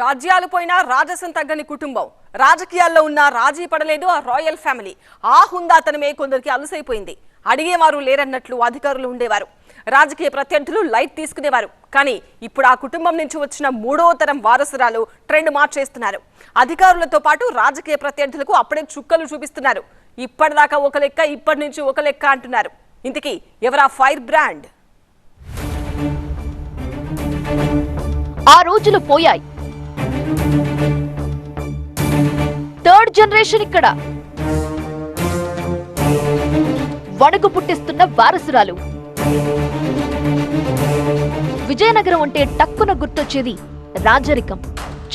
రాజ్యాలు పోయినా రాజసం తగ్గని కుటుంబం. రాజకీయాల్లో ఉన్న రాజీ పడలేదు ఆ రాయల్ ఫ్యామిలీ. ఆ హుందాతనమే కొందరికి అలుసైపోయింది. అడిగేవారు లేరన్నట్లు అధికారులు ఉండేవారు. రాజకీయ ప్రత్యర్థులు లైట్ తీసుకునేవారు. కానీ ఇప్పుడు ఆ కుటుంబం నుంచి వచ్చిన మూడో తరం వారసురాలు ట్రెండ్ మార్చేస్తున్నారు. అధికారులతో పాటు రాజకీయ ప్రత్యర్థులకు అప్పుడే చుక్కలు చూపిస్తున్నారు. ఇప్పటిదాకా ఒక లెక్క ఇప్పటి నుంచి ఒక లెక్క అంటున్నారు. ఇంతకీ ఎవరా ఫైర్ బ్రాండ్? ఆ రోజులు పోయాయి. థర్డ్ జనరేషన్ ఇక్కడ. వణుకు పుట్టిస్తున్న వారసురాలు. విజయనగరం అంటే టక్కున గుర్తొచ్చేది రాజరికం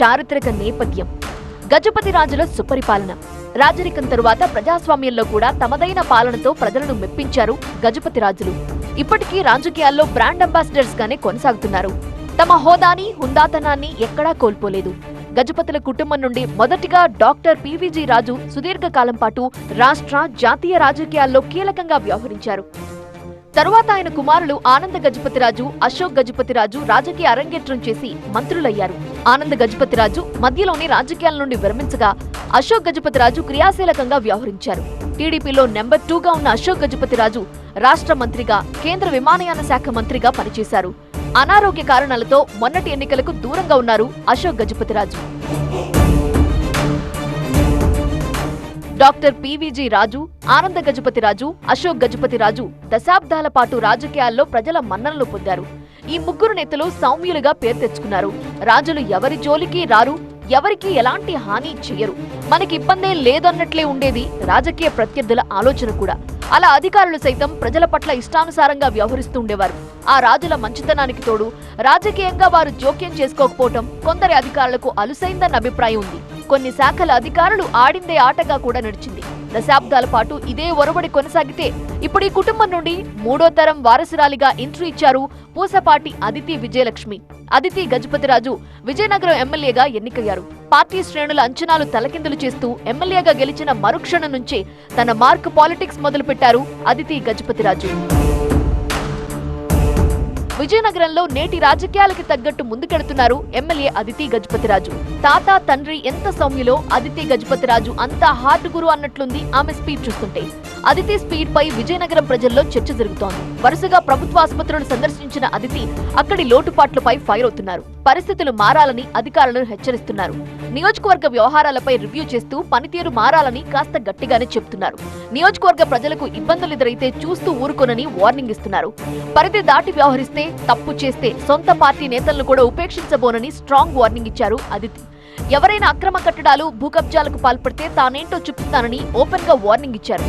చారిత్రక నేపథ్యం. గజపతి రాజుల సుపరిపాలన. రాజరికం తరువాత ప్రజాస్వామ్యంలో కూడా తమదైన పాలనతో ప్రజలను మెప్పించారు గజపతి రాజులు. ఇప్పటికీ రాజకీయాల్లో బ్రాండ్ అంబాసిడర్స్ గానే కొనసాగుతున్నారు. తమ హోదాని హుందాతనాన్ని ఎక్కడా కోల్పోలేదు. గజపతుల కుటుంబం నుండి మొదటిగా డాక్టర్ పివిజి రాజు సుదీర్ఘకాలం పాటు రాష్ట్ర జాతీయ రాజకీయాల్లో కీలకంగా వ్యవహరించారు. తరువాత ఆయన కుమారులు ఆనంద గజపతిరాజు అశోక్ గజపతిరాజు రాజకీయ అరంగేట్రం చేసి మంత్రులయ్యారు. ఆనంద గజపతిరాజు మధ్యలోని రాజకీయాల నుండి విరమించగా అశోక్ గజపతిరాజు క్రియాశీలకంగా వ్యవహరించారు. టీడీపీలో నెంబర్ టూగా ఉన్న అశోక్ గజపతిరాజు రాష్ట్ర మంత్రిగా కేంద్ర విమానయాన శాఖ మంత్రిగా పనిచేశారు. అనారోగ్య కారణాలతో మొన్నటి ఎన్నికలకు దూరంగా ఉన్నారు Ashok Gajapathiraju. Doctor P V G Raju Ananda Gajapathi Raju Ashok Gajapati రాజు దశాబ్దాల పాటు రాజకీయాల్లో ప్రజల మన్ననలు పొందారు. ఈ ముగ్గురు నేతలు సౌమ్యులుగా పేరు తెచ్చుకున్నారు. రాజులు ఎవరి జోలికి రారు ఎవరికి ఎలాంటి హాని చేయరు. మనకి ఇబ్బందే లేదన్నట్లే ఉండేది రాజకీయ ప్రత్యర్థుల ఆలోచన కూడా. అలా అధికారులు సైతం ప్రజల పట్ల ఇష్టానుసారంగా వ్యవహరిస్తుండేవారు. ఆ రాజుల మంచితనానికి తోడు రాజకీయంగా వారు జోక్యం చేసుకోకపోవటం కొందరి అధికారులకు అలుసైందన్న అభిప్రాయం ఉంది. కొన్ని శాఖల అధికారులు ఆడిందే ఆటగా కూడా నడిచింది. దశాబ్దాల పాటు ఇదే ఒరవడి కొనసాగితే ఇప్పుడు ఈ కుటుంబం నుండి మూడో తరం వారసురాలిగా ఎంట్రీ ఇచ్చారు పూసపాటి అదితి విజయలక్ష్మి. అదితి గజపతిరాజు విజయనగరం ఎమ్మెల్యేగా ఎన్నికయ్యారు. పార్టీ శ్రేణుల అంచనాలు తలకిందులు చేస్తూ ఎమ్మెల్యేగా గెలిచిన మరుక్షణం నుంచే తన మార్క్ పాలిటిక్స్ మొదలుపెట్టారు అదితి గజపతిరాజు విజయనగరంలో నేటి రాజకీయాలకి తగ్గట్టు ముందుకెడుతున్నారు ఎమ్మెల్యే అదితి గజపతిరాజు. తాత తండ్రి ఎంత సౌమ్యులో అదితి గజపతిరాజు అంత హార్డ్ గురు అన్నట్లుంది ఆమె స్పీచ్ చూస్తుంటే. అదితి స్పీడ్ పై విజయనగరం ప్రజల్లో చర్చ జరుగుతోంది. వరుసగా ప్రభుత్వ ఆసుపత్రులను సందర్శించిన అదితి అక్కడి లోటుపాట్లపై ఫైర్ అవుతున్నారు. పరిస్థితులు మారాలని అధికారులను హెచ్చరిస్తున్నారు. నియోజకవర్గ వ్యవహారాలపై రివ్యూ చేస్తూ పనితీరు మారాలని కాస్త గట్టిగానే చెప్తున్నారు. నియోజకవర్గ ప్రజలకు ఇబ్బందులు ఎదురైతే చూస్తూ ఊరుకోనని వార్నింగ్ ఇస్తున్నారు. పరిధి దాటి వ్యవహరిస్తే తప్పు చేస్తే సొంత పార్టీ నేతలను కూడా ఉపేక్షించబోనని స్ట్రాంగ్ వార్నింగ్ ఇచ్చారు అదితి. ఎవరైనా అక్రమ కట్టడాలు భూకబ్జాలకు పాల్పడితే తానేంటో చూపిస్తానని ఓపెన్గా వార్నింగ్ ఇచ్చారు.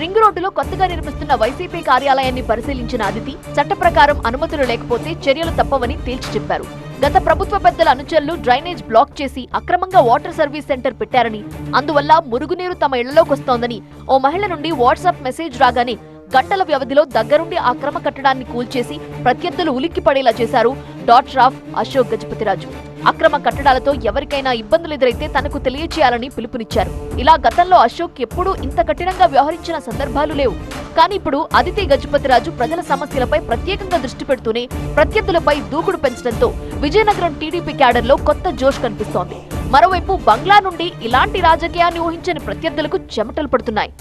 రింగ్ రోడ్డులో కొత్తగా నిర్మిస్తున్న వైసీపీ కార్యాలయాన్ని పరిశీలించిన అదితి చట్ట ప్రకారం అనుమతులు లేకపోతే చర్యలు తప్పవని తేల్చి చెప్పారు. గత ప్రభుత్వ పెద్దల అనుచరులు డ్రైనేజ్ బ్లాక్ చేసి అక్రమంగా వాటర్ సర్వీస్ సెంటర్ పెట్టారని అందువల్ల మురుగునీరు తమ ఇళ్ళలోకి వస్తోందని ఓ మహిళ నుండి వాట్సాప్ మెసేజ్ రాగానే గంటల వ్యవధిలో దగ్గరుండి ఆ క్రమ కట్టడాన్ని కూల్చేసి ప్రత్యర్థులు ఉలిక్కి పడేలా చేశారు. డాట్ రాఫ్ అశోక్ గజపతిరాజు. అక్రమ కట్టడాలతో ఎవరికైనా ఇబ్బందులు ఎదురైతే తనకు తెలియచేయాలని పిలుపునిచ్చారు. ఇలా గతంలో అశోక్ ఎప్పుడూ ఇంత కఠినంగా వ్యవహరించిన సందర్భాలు లేవు. కానీ ఇప్పుడు అదితి గజపతిరాజు ప్రజల సమస్యలపై ప్రత్యేకంగా దృష్టి పెడుతూనే ప్రత్యర్థులపై దూకుడు పెంచడంతో విజయనగరం టీడీపీ క్యాడర్లో కొత్త జోష్ కనిపిస్తోంది. మరోవైపు బంగ్లా నుండి ఇలాంటి రాజకీయాన్ని ఊహించని ప్రత్యర్థులకు చెమటలు పడుతున్నాయి.